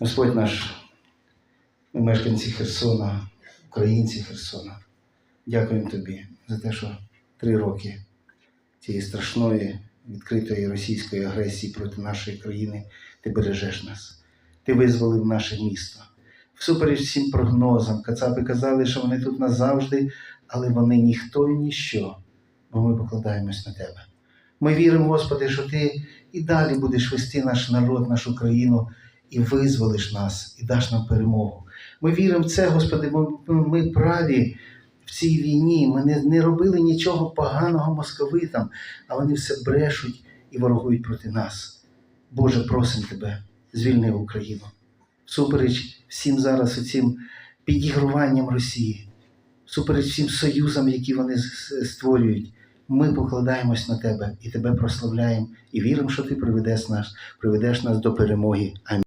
Господь наш, мешканці Херсона, українці Херсона, дякуємо Тобі за те, що три роки цієї страшної відкритої російської агресії проти нашої країни ти бережеш нас. Ти визволив наше місто. Всупереч всім прогнозам, кацапи казали, що вони тут назавжди, але вони ніхто і ніщо, бо ми покладаємось на тебе. Ми віримо, Господи, що Ти і далі будеш вести наш народ, нашу країну і визволиш нас, і даш нам перемогу. Ми віримо в це, Господи, бо ми праві в цій війні. Ми не, не робили нічого поганого московитам, а вони все брешуть і ворогують проти нас. Боже, просимо Тебе, звільни Україну. Всупереч всім зараз оцим підігруванням Росії, всупереч всім союзам, які вони створюють. Ми покладаємось на тебе і тебе прославляємо, і віримо, що ти приведеш нас, приведеш нас до перемоги. Амінь.